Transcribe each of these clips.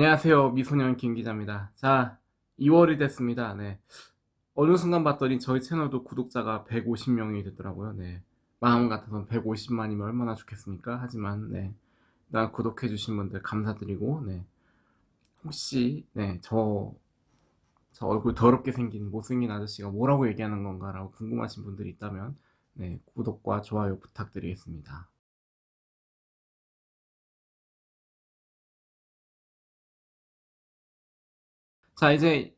안녕하세요. 미소년 김 기자입니다. 자, 2월이 됐습니다. 네. 어느 순간 봤더니 저희 채널도 구독자가 150명이 됐더라고요. 네. 마음 같아서 150만이면 얼마나 좋겠습니까? 하지만, 네. 나 구독해주신 분들 감사드리고, 네. 혹시, 네, 저, 저 얼굴 더럽게 생긴 못생긴 아저씨가 뭐라고 얘기하는 건가라고 궁금하신 분들이 있다면, 네, 구독과 좋아요 부탁드리겠습니다. 자, 이제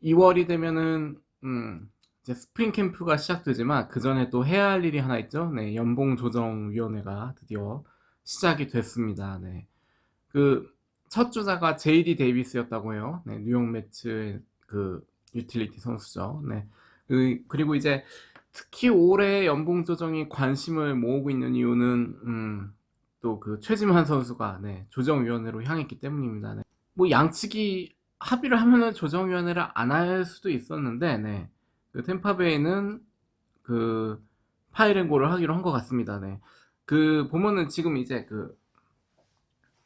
2월이 되면은, 음, 이제 스프링 캠프가 시작되지만, 그 전에 또 해야 할 일이 하나 있죠? 네, 연봉조정위원회가 드디어 시작이 됐습니다. 네. 그, 첫 주자가 JD 데이비스였다고 해요. 네, 뉴욕 매츠의 그, 유틸리티 선수죠. 네. 그, 그리고 이제, 특히 올해 연봉 조정이 관심을 모으고 있는 이유는, 음, 또 그 최지만 선수가, 네, 조정위원회로 향했기 때문입니다. 네. 뭐 양측이 합의를 하면은 조정위원회를 안 할 수도 있었는데, 네. 그 템파베이는 그 파이랭고를 하기로 한 것 같습니다. 네. 그 보면은 지금 이제 그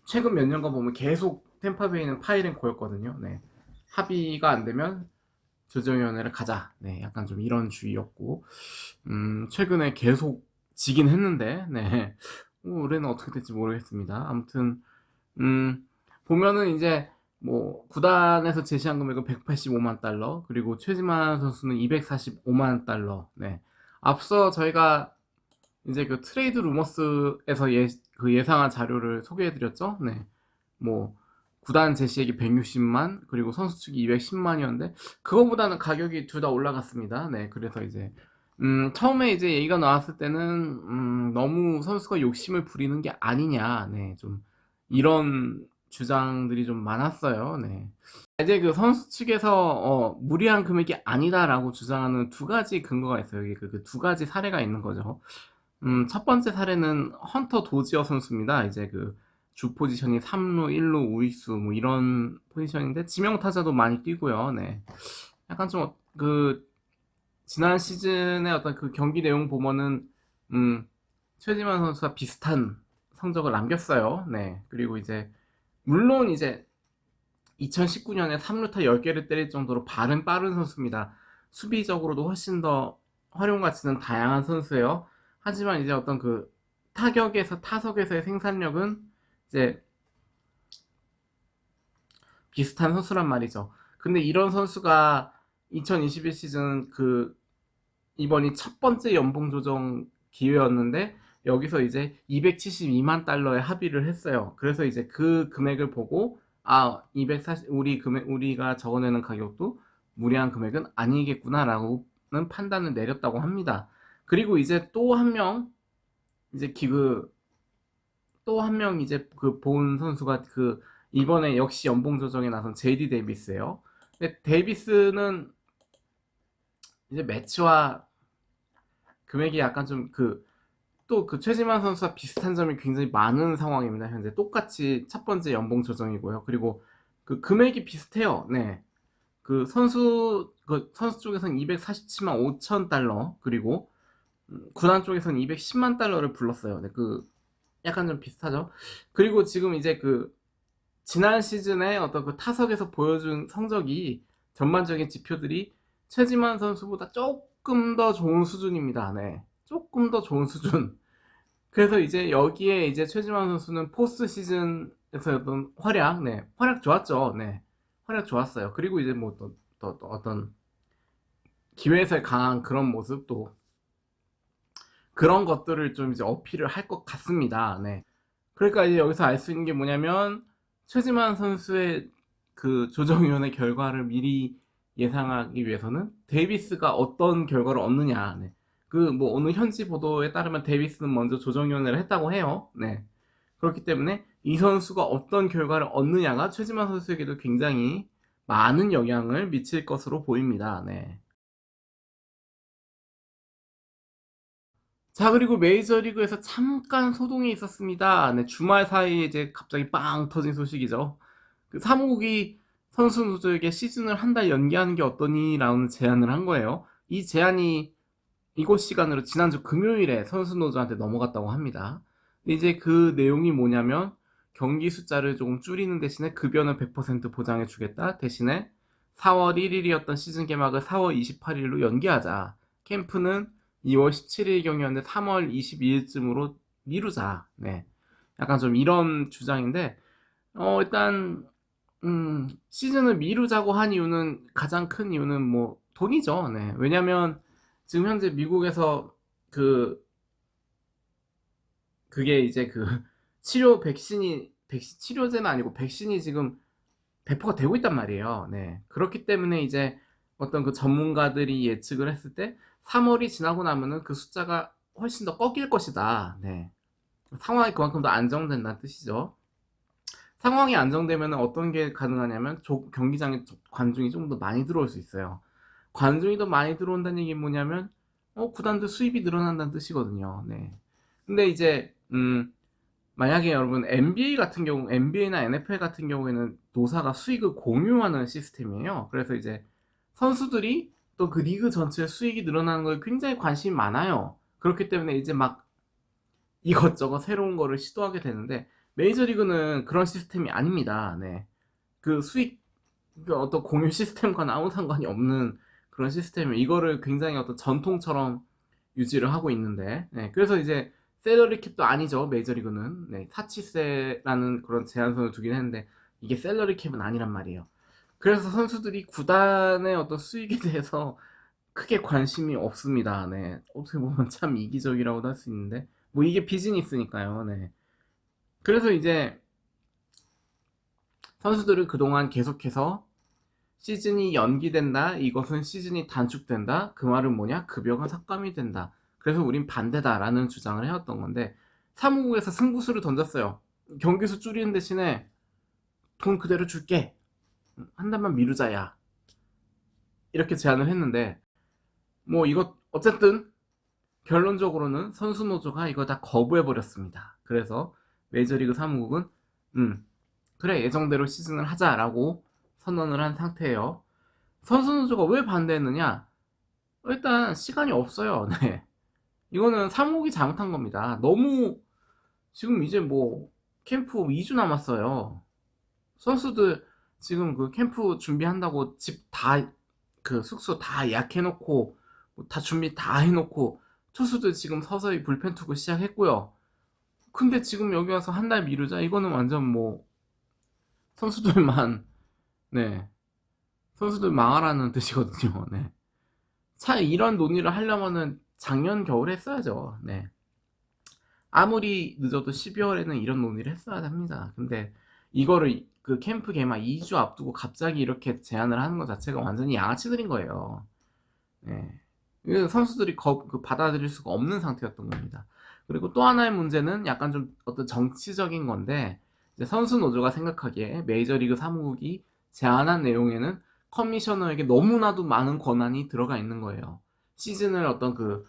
최근 몇 년간 보면 계속 템파베이는 파이랭고였거든요. 네. 합의가 안 되면 조정위원회를 가자. 네. 약간 좀 이런 주의였고, 음, 최근에 계속 지긴 했는데, 네. 뭐 올해는 어떻게 될지 모르겠습니다. 아무튼, 음, 보면은 이제 뭐 구단에서 제시한 금액은 185만 달러 그리고 최지만 선수는 245만 달러. 네. 앞서 저희가 이제 그 트레이드 루머스에서 예, 그 예상한 자료를 소개해드렸죠? 네뭐 구단 제시액이 160만 그리고 선수 측이 210만이었는데 그거보다는 가격이 둘 다 올라갔습니다. 네. 그래서 이제 음 처음에 이제 얘기가 나왔을 때는 음 너무 선수가 욕심을 부리는 게 아니냐. 네 좀 이런 주장들이 좀 많았어요. 네. 이제 그 선수 측에서 어, 무리한 금액이 아니다라고 주장하는 두 가지 근거가 있어요. 여기 그, 그두 가지 사례가 있는 거죠. 음, 첫 번째 사례는 헌터 도지어 선수입니다. 이제 그 주 포지션이 3루, 1루, 우익수 뭐 이런 포지션인데 지명 타자도 많이 뛰고요. 네. 약간 좀 그 지난 시즌의 어떤 그 경기 내용 보면은 음, 최지만 선수와 비슷한 성적을 남겼어요. 네. 그리고 이제 물론 이제 2019년에 3루타 10개를 때릴 정도로 발은 빠른 선수입니다. 수비적으로도 훨씬 더 활용 가치는 다양한 선수예요. 하지만 이제 어떤 그 타격에서 타석에서의 생산력은 이제 비슷한 선수란 말이죠. 근데 이런 선수가 2021 시즌 그 이번이 첫 번째 연봉 조정 기회였는데 여기서 이제 272만 달러에 합의를 했어요. 그래서 이제 그 금액을 보고 아, 240 우리 금액 우리가 적어내는 가격도 무리한 금액은 아니겠구나라고는 판단을 내렸다고 합니다. 그리고 이제 또 한 명 이제 기그 또 한 명 이제 그 본 선수가 그 이번에 역시 연봉 조정에 나선 제이디 데이비스예요. 근데 데이비스는 이제 매치와 금액이 약간 좀 그 또 그 최지만 선수와 비슷한 점이 굉장히 많은 상황입니다. 현재 똑같이 첫 번째 연봉 조정이고요. 그리고 그 금액이 비슷해요. 네. 그 선수 그 선수 쪽에서는 247만 5천 달러 그리고 음, 구단 쪽에서는 210만 달러를 불렀어요. 네, 그 약간 좀 비슷하죠. 그리고 지금 이제 그 지난 시즌에 어떤 그 타석에서 보여준 성적이 전반적인 지표들이 최지만 선수보다 조금 더 좋은 수준입니다. 네. 조금 더 좋은 수준. 그래서 이제 여기에 이제 최지만 선수는 포스트 시즌에서였던 활약, 네, 활약 좋았죠, 네, 활약 좋았어요. 그리고 이제 뭐 또, 또, 또 어떤 기회에서 강한 그런 모습도 그런 것들을 좀 이제 어필을 할 것 같습니다. 네. 그러니까 이제 여기서 알 수 있는 게 뭐냐면 최지만 선수의 그 조정위원회 결과를 미리 예상하기 위해서는 데이비스가 어떤 결과를 얻느냐. 네. 그 뭐 어느 현지 보도에 따르면 데이비스는 먼저 조정위원회를 했다고 해요. 네. 그렇기 때문에 이 선수가 어떤 결과를 얻느냐가 최지만 선수에게도 굉장히 많은 영향을 미칠 것으로 보입니다. 네. 자, 그리고 메이저리그에서 잠깐 소동이 있었습니다. 네, 주말 사이에 이제 갑자기 빵 터진 소식이죠. 그 사무국이 선수들에게 시즌을 한 달 연기하는 게 어떠니 라는 제안을 한 거예요. 이 제안이 이곳 시간으로 지난주 금요일에 선수 노조한테 넘어갔다고 합니다. 이제 그 내용이 뭐냐면 경기 숫자를 조금 줄이는 대신에 급여는 100% 보장해 주겠다. 대신에 4월 1일이었던 시즌 개막을 4월 28일로 연기하자. 캠프는 2월 17일 경이었는데 3월 22일쯤으로 미루자. 네. 약간 좀 이런 주장인데, 어, 일단, 음, 시즌을 미루자고 한 이유는, 가장 큰 이유는 뭐, 돈이죠. 네. 왜냐면, 지금 현재 미국에서 그, 그게 이제 그, 치료 백신이, 백신, 치료제는 아니고 백신이 지금 배포가 되고 있단 말이에요. 네. 그렇기 때문에 이제 어떤 그 전문가들이 예측을 했을 때 3월이 지나고 나면은 그 숫자가 훨씬 더 꺾일 것이다. 네. 상황이 그만큼 더 안정된다는 뜻이죠. 상황이 안정되면 어떤 게 가능하냐면 조- 경기장에 조- 관중이 좀더 많이 들어올 수 있어요. 관중이 더 많이 들어온다는 얘기는 뭐냐면 어, 구단들 수입이 늘어난다는 뜻이거든요. 네. 근데 이제 음, 만약에 여러분 NBA 같은 경우, NBA나 NFL 같은 경우에는 노사가 수익을 공유하는 시스템이에요. 그래서 이제 선수들이 또 그 리그 전체의 수익이 늘어나는 거에 굉장히 관심이 많아요. 그렇기 때문에 이제 막 이것저것 새로운 거를 시도하게 되는데 메이저리그는 그런 시스템이 아닙니다. 네. 그 수익 그 어떤 공유 시스템과는 아무 상관이 없는 그런 시스템이 이거를 굉장히 어떤 전통처럼 유지를 하고 있는데 네. 그래서 이제 셀러리 캡도 아니죠 메이저리그는 네. 사치세라는 그런 제한선을 두긴 했는데 이게 셀러리 캡은 아니란 말이에요. 그래서 선수들이 구단의 어떤 수익에 대해서 크게 관심이 없습니다. 네. 어떻게 보면 참 이기적이라고도 할 수 있는데, 뭐 이게 비즈니스니까요. 네. 그래서 이제 선수들은 그동안 계속해서 시즌이 연기된다. 이것은 시즌이 단축된다. 그 말은 뭐냐? 급여가 삭감이 된다. 그래서 우린 반대다라는 주장을 해왔던 건데, 사무국에서 승부수를 던졌어요. 경기수 줄이는 대신에 돈 그대로 줄게. 한 달만 미루자야. 이렇게 제안을 했는데, 뭐 이거 어쨌든 결론적으로는 선수 노조가 이거 다 거부해 버렸습니다. 그래서 메이저리그 사무국은 음 그래 예정대로 시즌을 하자라고 선언을 한 상태예요. 선수 노조가 왜 반대했느냐? 일단 시간이 없어요. 네. 이거는 사무국이 잘못한 겁니다. 너무 지금 이제 뭐 캠프 2주 남았어요. 선수들 지금 그 캠프 준비한다고 집 다 그 숙소 다 예약해놓고 뭐다 준비 다 해놓고 투수들 지금 서서히 불펜 투구 시작했고요. 근데 지금 여기 와서 한 달 미루자 이거는 완전 뭐 선수들만 네 선수들 망하라는 뜻이거든요. 네. 차 이런 논의를 하려면은 작년 겨울에 했어야죠. 네. 아무리 늦어도 12월에는 이런 논의를 했어야 합니다. 근데 이거를 그 캠프 개막 2주 앞두고 갑자기 이렇게 제안을 하는 것 자체가 완전히 양아치들인 거예요. 네. 선수들이 거, 그 받아들일 수가 없는 상태였던 겁니다. 그리고 또 하나의 문제는 약간 좀 어떤 정치적인 건데 선수 노조가 생각하기에 메이저리그 사무국이 제안한 내용에는 커미셔너에게 너무나도 많은 권한이 들어가 있는 거예요. 시즌을 어떤 그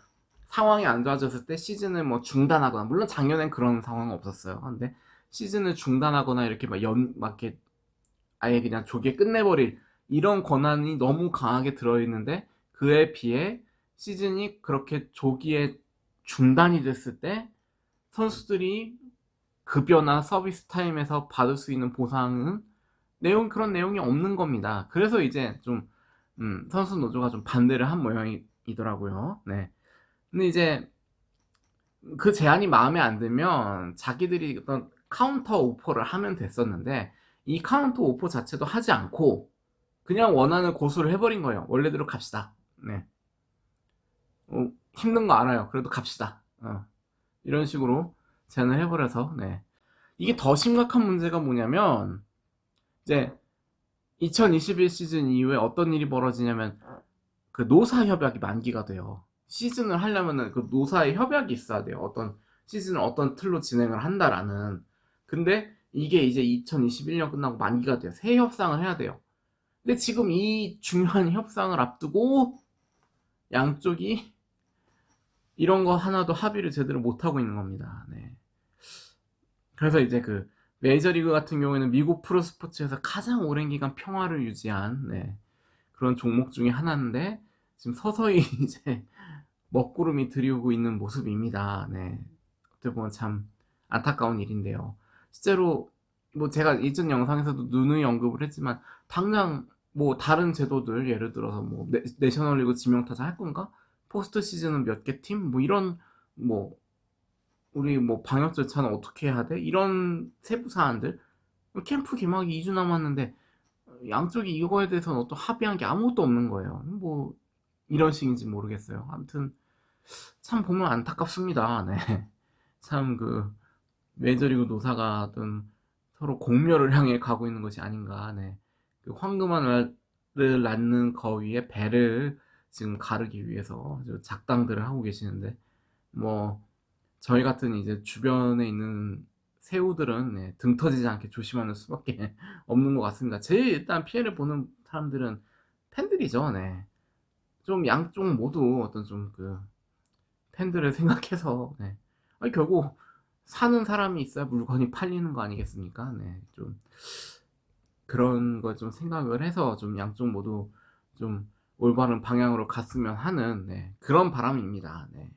상황이 안 좋아졌을 때 시즌을 뭐 중단하거나 물론 작년엔 그런 상황은 없었어요. 근데 시즌을 중단하거나 이렇게 막 연, 막 이렇게 아예 그냥 조기에 끝내버릴 이런 권한이 너무 강하게 들어있는데 그에 비해 시즌이 그렇게 조기에 중단이 됐을 때 선수들이 급여나 서비스 타임에서 받을 수 있는 보상은 내용 그런 내용이 없는 겁니다. 그래서 이제 좀 음, 선수 노조가 좀 반대를 한 모양이더라고요. 네. 근데 이제 그 제안이 마음에 안 들면 자기들이 어떤 카운터 오퍼를 하면 됐었는데 이 카운터 오퍼 자체도 하지 않고 그냥 원하는 고수를 해버린 거예요. 원래대로 갑시다. 네. 어, 힘든 거 알아요. 그래도 갑시다. 어. 이런 식으로 제안을 해버려서 네. 이게 더 심각한 문제가 뭐냐면 이제 2021 시즌 이후에 어떤 일이 벌어지냐면 그 노사 협약이 만기가 돼요. 시즌을 하려면은 그 노사의 협약이 있어야 돼요. 어떤 시즌을 어떤 틀로 진행을 한다라는. 근데 이게 이제 2021년 끝나고 만기가 돼요. 새 협상을 해야 돼요. 근데 지금 이 중요한 협상을 앞두고 양쪽이 이런 거 하나도 합의를 제대로 못 하고 있는 겁니다. 네. 그래서 이제 그 메이저리그 같은 경우에는 미국 프로스포츠에서 가장 오랜 기간 평화를 유지한 네, 그런 종목 중에 하나인데 지금 서서히 이제 먹구름이 들이오고 있는 모습입니다. 네. 어떻게 보면 참 안타까운 일인데요. 실제로 뭐 제가 이전 영상에서도 누누이 언급을 했지만 당장 뭐 다른 제도들 예를 들어서 뭐 내, 내셔널리그 지명타자 할 건가? 포스트 시즌은 몇 개 팀? 뭐 이런 뭐 우리 뭐 방역 절차는 어떻게 해야 돼? 이런 세부 사안들 캠프 개막이 2주 남았는데 양쪽이 이거에 대해서는 어떤 합의한 게 아무것도 없는 거예요. 뭐 이런 식인지 모르겠어요. 아무튼 참 보면 안타깝습니다. 네. 참 그 메이저리그 노사가든 서로 공멸을 향해 가고 있는 것이 아닌가. 네. 그 황금알을 낳는 거위에 배를 지금 가르기 위해서 작당들을 하고 계시는데 뭐 저희 같은 이제 주변에 있는 새우들은 네, 등 터지지 않게 조심하는 수밖에 없는 것 같습니다. 제일 일단 피해를 보는 사람들은 팬들이죠. 네. 좀 양쪽 모두 어떤 좀 그 팬들을 생각해서 네. 아니 결국 사는 사람이 있어야 물건이 팔리는 거 아니겠습니까? 네. 좀 그런 걸 좀 생각을 해서 좀 양쪽 모두 좀 올바른 방향으로 갔으면 하는 네, 그런 바람입니다. 네.